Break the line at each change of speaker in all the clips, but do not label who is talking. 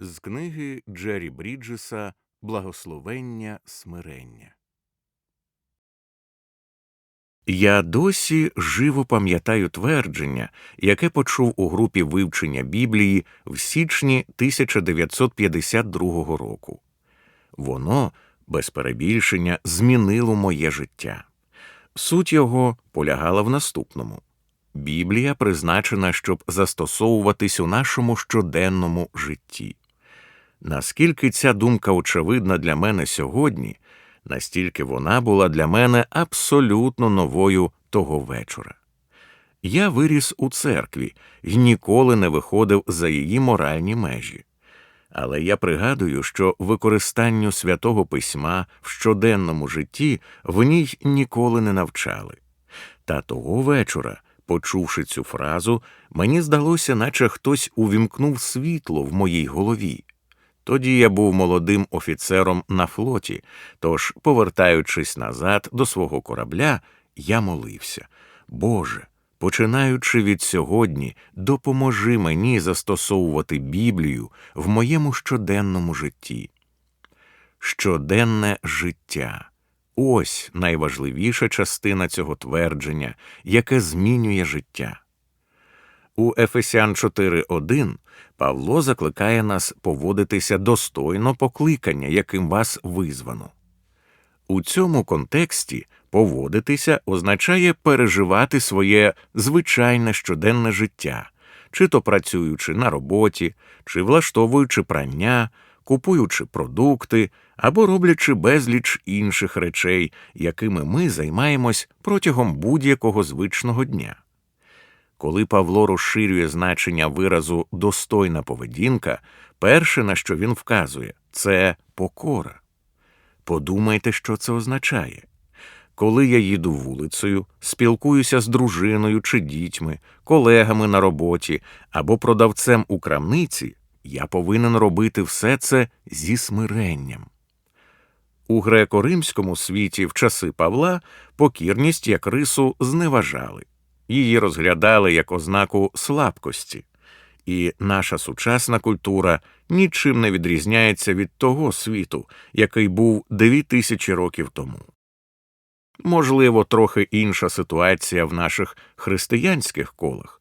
З книги Джері Бріджеса Благословення смирення. Я досі живо пам'ятаю твердження, яке почув у групі вивчення Біблії в січні 1952 року. Воно, без перебільшення, змінило моє життя. Суть його полягала в наступному. Біблія призначена, щоб застосовуватись у нашому щоденному житті. Наскільки ця думка очевидна для мене сьогодні, настільки вона була для мене абсолютно новою того вечора. Я виріс у церкві і ніколи не виходив за її моральні межі. Але я пригадую, що використанню святого письма в щоденному житті в ній ніколи не навчали. Та того вечора, почувши цю фразу, мені здалося, наче хтось увімкнув світло в моїй голові. Тоді я був молодим офіцером на флоті, тож, повертаючись назад до свого корабля, я молився Боже, починаючи від сьогодні, допоможи мені застосовувати Біблію в моєму щоденному житті. Щоденне життя ось найважливіша частина цього твердження, яке змінює життя. У Ефесян 4.1 Павло закликає нас поводитися достойно покликання, яким вас визвано. У цьому контексті поводитися означає переживати своє звичайне щоденне життя, чи то працюючи на роботі, чи влаштовуючи прання, купуючи продукти або роблячи безліч інших речей, якими ми займаємось протягом будь-якого звичного дня. Коли Павло розширює значення виразу достойна поведінка, перше, на що він вказує, це покора. Подумайте, що це означає. Коли я їду вулицею, спілкуюся з дружиною чи дітьми, колегами на роботі або продавцем у крамниці, я повинен робити все це зі смиренням. У греко-римському світі в часи Павла покірність як рису зневажали. Її розглядали як ознаку слабкості, і наша сучасна культура нічим не відрізняється від того світу, який був дві тисячі років тому. Можливо, трохи інша ситуація в наших християнських колах.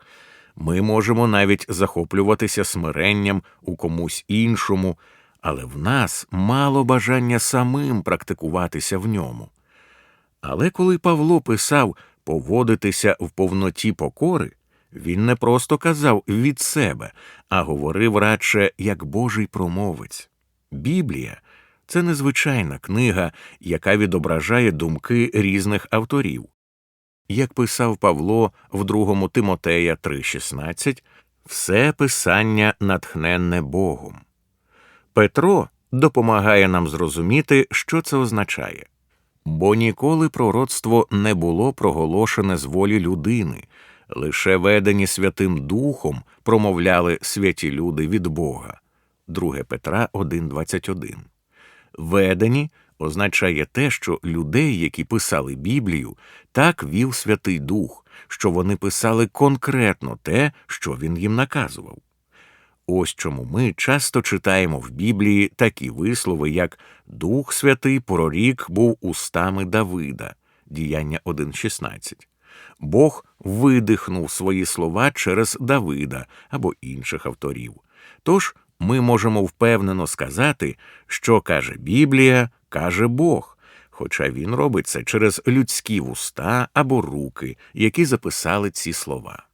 Ми можемо навіть захоплюватися смиренням у комусь іншому, але в нас мало бажання самим практикуватися в ньому. Але коли Павло писав поводитися в повноті покори, він не просто казав від себе, а говорив радше як Божий промовець. Біблія це незвичайна книга, яка відображає думки різних авторів. Як писав Павло в 2 Тимотея 3,16, все писання натхненне Богом. Петро допомагає нам зрозуміти, що це означає. Бо ніколи пророцтво не було проголошене з волі людини, лише ведені Святим Духом промовляли святі люди від Бога. 2 Петра 1,21. Ведені означає те, що людей, які писали Біблію, так вів Святий Дух, що вони писали конкретно те, що він їм наказував. Ось чому ми часто читаємо в Біблії такі вислови, як Дух Святий прорік був устами Давида, діяння 1.16. Бог видихнув свої слова через Давида або інших авторів. Тож ми можемо впевнено сказати, що каже Біблія, каже Бог, хоча він робить це через людські вуста або руки, які записали ці слова.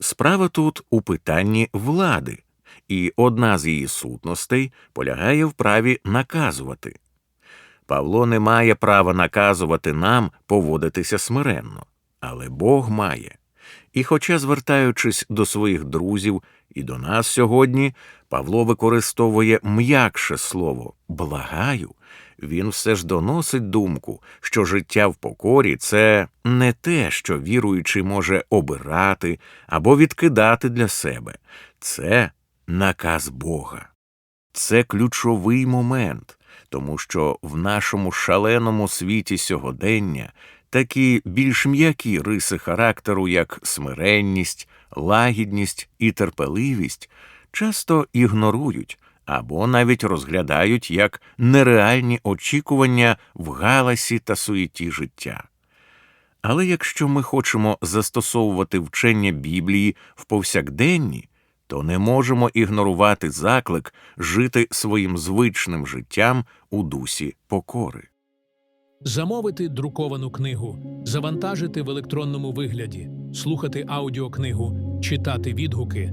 Справа тут у питанні влади, і одна з її сутностей полягає в праві наказувати. Павло не має права наказувати нам поводитися смиренно, але Бог має. І, хоча, звертаючись до своїх друзів і до нас сьогодні, Павло використовує м'якше слово благаю, він все ж доносить думку, що життя в покорі це не те, що віруючий може обирати або відкидати для себе, це наказ Бога. Це ключовий момент, тому що в нашому шаленому світі сьогодення такі більш м'які риси характеру, як смиренність, лагідність і терпеливість, часто ігнорують або навіть розглядають як нереальні очікування в галасі та суєті життя. Але якщо ми хочемо застосовувати вчення Біблії в повсякденні, то не можемо ігнорувати заклик жити своїм звичним життям у дусі покори.
Замовити друковану книгу, завантажити в електронному вигляді, слухати аудіокнигу, читати відгуки